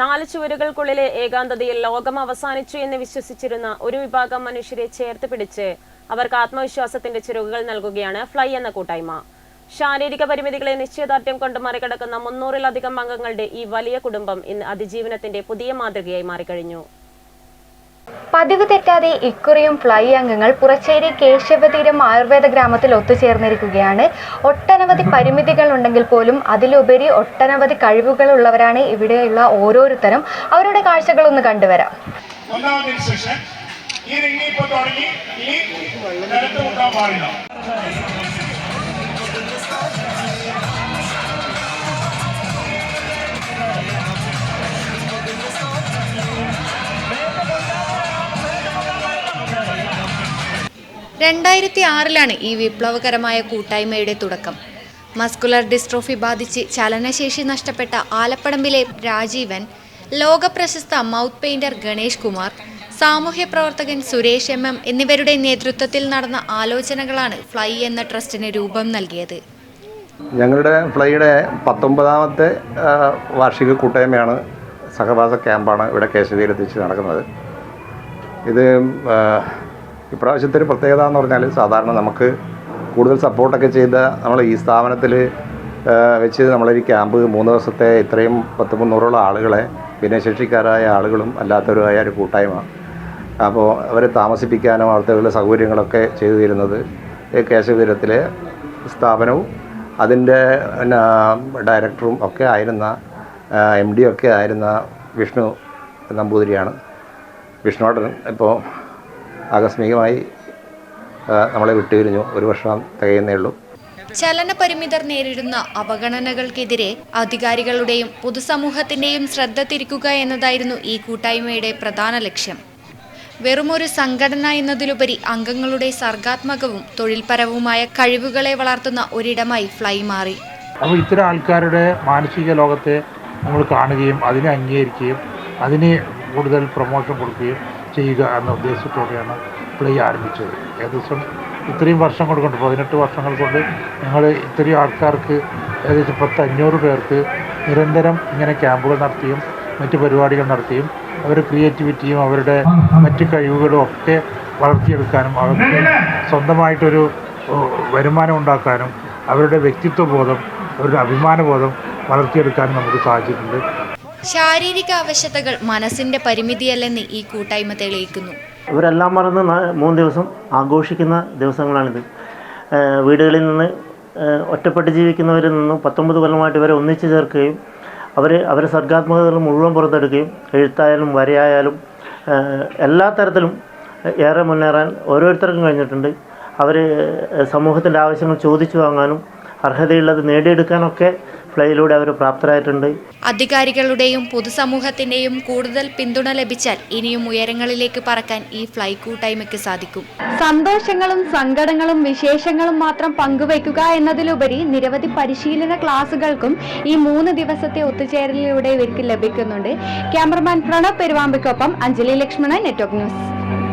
നാല് ചുവരുകൾക്കുള്ളിലെ ഏകാന്തതയിൽ ലോകം അവസാനിച്ചു എന്ന് വിശ്വസിച്ചിരുന്ന ഒരു വിഭാഗം മനുഷ്യരെ ചേർത്ത് പിടിച്ച് അവർക്ക് ആത്മവിശ്വാസത്തിന്റെ ചിറകുകൾ നൽകുകയാണ് ഫ്ലൈ എന്ന കൂട്ടായ്മ. ശാരീരിക പരിമിതികളെ നിശ്ചയദാർഢ്യം കൊണ്ട് മറികടക്കുന്ന മുന്നൂറിലധികം അംഗങ്ങളുടെ ഈ വലിയ കുടുംബം ഇന്ന് അതിജീവനത്തിന്റെ പുതിയ മാതൃകയായി മാറിക്കഴിഞ്ഞു. പതിവ് തെറ്റാതെ ഇക്കുറിയും ഫ്ലൈ അംഗങ്ങൾ പുറച്ചേരി കേശവതീരം ആയുർവേദ ഗ്രാമത്തിൽ ഒത്തുചേർന്നിരിക്കുകയാണ്. ഒട്ടനവധി പരിമിതികൾ ഉണ്ടെങ്കിൽ പോലും അതിലുപരി ഒട്ടനവധി കഴിവുകൾ ഉള്ളവരാണ് ഇവിടെയുള്ള ഓരോരുത്തരും. അവരുടെ കാഴ്ചകൾ ഒന്ന് കണ്ടുവരാം ഈ തുടങ്ങി ഈ രണ്ടായിരത്തി ആറിലാണ് ഈ വിപ്ലവകരമായ കൂട്ടായ്മയുടെ തുടക്കം. മസ്കുലർ ഡിസ്ട്രോഫി ബാധിച്ച് ചലനശേഷി നഷ്ടപ്പെട്ട ആലപ്പടമ്പിലെ രാജീവൻ ലോകപ്രശസ്ത മൗത്ത് പെയിന്റർ ഗണേഷ് കുമാർ സാമൂഹ്യ പ്രവർത്തകൻ സുരേഷ് എം എം എന്നിവരുടെ നേതൃത്വത്തിൽ നടന്ന ആലോചനകളാണ് ഫ്ലൈ എന്ന ട്രസ്റ്റിന് രൂപം നൽകിയത്. ഞങ്ങളുടെ ഫ്ലൈയുടെ പത്തൊമ്പതാമത്തെ വാർഷിക കൂട്ടായ്മയാണ് സഹവാസ ക്യാമ്പാണ് ഇവിടെ കേശവതീരത്ത് നടക്കുന്നത്. ഇത് ഇപ്രാവശ്യത്തെ ഒരു പ്രത്യേകത എന്ന് പറഞ്ഞാൽ സാധാരണ നമുക്ക് കൂടുതൽ സപ്പോർട്ടൊക്കെ ചെയ്ത നമ്മൾ ഈ സ്ഥാപനത്തിൽ വെച്ച് നമ്മളൊരു ക്യാമ്പ് മൂന്ന് ദിവസത്തെ ഇത്രയും പത്ത് മുന്നൂറോളം ആളുകളെ ഭിന്നശേഷിക്കാരായ ആളുകളും അല്ലാത്തവരുമായ ഒരു കൂട്ടായ്മ. അപ്പോൾ അവരെ താമസിപ്പിക്കാനും അവിടുത്തെ സൗകര്യങ്ങളൊക്കെ ചെയ്തു തരുന്നത് ഈ കേശവതീരത്തിലെ സ്ഥാപനവും അതിന്റെ ഡയറക്ടറും ഒക്കെ ആയിരുന്ന എം ഡി ഒക്കെ ആയിരുന്ന വിഷ്ണു നമ്പൂതിരിയാണ്. വിഷ്ണോടൻ ഇപ്പോൾ ആകസ്മികമായി നമ്മളെ വിട്ടുപിരിഞ്ഞു. ഒരു വർഷം തികയുന്നേ ഉള്ളൂ. ചലനപരിമിതർ നേരിടുന്ന അവഗണനകൾക്കെതിരെ അധികാരികളുടെയും പൊതുസമൂഹത്തിന്റെയും ശ്രദ്ധ തിരിക്കുക എന്നതായിരുന്നു ഈ കൂട്ടായ്മയുടെ പ്രധാന ലക്ഷ്യം. വെറുമൊരു സംഘടന എന്നതിലുപരി അംഗങ്ങളുടെ സർഗാത്മകവും തൊഴിൽപരവുമായ കഴിവുകളെ വളർത്തുന്ന ഒരിടമായി ഫ്ലൈ മാറി. അപ്പോൾ ഇത്തരം ആൾക്കാരുടെ മാനസിക ലോകത്തെ നമ്മൾ കാണുകയും അതിനെ അംഗീകരിക്കുകയും അതിന് കൂടുതൽ പ്രൊമോഷൻ കൊടുക്കുകയും ചെയ്യുക എന്ന ഉദ്ദേശത്തോടെയാണ് പ്ലേ ആരംഭിച്ചത്. ഏകദേശം ഇത്രയും വർഷം കൊണ്ട് പതിനെട്ട് വർഷങ്ങൾ കൊണ്ട് ഞങ്ങൾ ഇത്രയും ആൾക്കാർക്ക് ഏകദേശം പത്ത് അഞ്ഞൂറ് പേർക്ക് നിരന്തരം ഇങ്ങനെ ക്യാമ്പുകൾ നടത്തിയും മറ്റ് പരിപാടികൾ നടത്തിയും അവരുടെ ക്രിയേറ്റിവിറ്റിയും അവരുടെ മറ്റ് കഴിവുകളും ഒക്കെ വളർത്തിയെടുക്കാനും അവർക്ക് സ്വന്തമായിട്ടൊരു വരുമാനം ഉണ്ടാക്കാനും അവരുടെ വ്യക്തിത്വ ബോധം അവരുടെ അഭിമാനബോധം വളർത്തിയെടുക്കാനും നമുക്ക് സാധിച്ചിട്ടുണ്ട്. ശാരീരിക അവശതകൾ മനസ്സിന്റെ പരിമിതിയല്ലെന്ന് ഈ കൂട്ടായ്മ തെളിയിക്കുന്നു. ഇവരെല്ലാം മറന്ന് മൂന്ന് ദിവസം ആഘോഷിക്കുന്ന ദിവസങ്ങളാണിത്. വീടുകളിൽ നിന്ന് ഒറ്റപ്പെട്ട് ജീവിക്കുന്നവരിൽ നിന്നും പത്തൊമ്പത് കൊല്ലമായിട്ട് ഇവരെ ഒന്നിച്ചു ചേർക്കുകയും അവർ അവരെ സർഗാത്മകതകൾ മുഴുവൻ പുറത്തെടുക്കുകയും എഴുത്തായാലും വരയായാലും എല്ലാ തരത്തിലും ഏറെ മുന്നേറാൻ ഓരോരുത്തർക്കും കഴിഞ്ഞിട്ടുണ്ട്. അവർ സമൂഹത്തിന്റെ ആവശ്യങ്ങൾ ചോദിച്ചു വാങ്ങാനും അർഹതയുള്ളത് നേടിയെടുക്കാനൊക്കെ ഫ്ലൈയിലൂടെ അവർ പ്രാപ്തരായിട്ടുണ്ട്. അധികാരികളുടെയും പൊതുസമൂഹത്തിന്റെയും കൂടുതൽ പിന്തുണ ലഭിച്ചാൽ ഇനിയും ഉയരങ്ങളിലേക്ക് പറക്കാൻ ഈ ഫ്ലൈ കൂട്ടായ്മയ്ക്ക് സാധിക്കും. സന്തോഷങ്ങളും സങ്കടങ്ങളും വിശേഷങ്ങളും മാത്രം പങ്കുവയ്ക്കുക എന്നതിലുപരി നിരവധി പരിശീലന ക്ലാസുകൾക്കും ഈ മൂന്ന് ദിവസത്തെ ഒത്തുചേരലിലൂടെ ഇവർക്ക് ലഭിക്കുന്നുണ്ട്. ക്യാമറമാൻ പ്രണവ് പെരുവാമ്പയ്ക്കൊപ്പം അഞ്ജലി ലക്ഷ്മണൻ നെറ്റ്വർക്ക് ന്യൂസ്.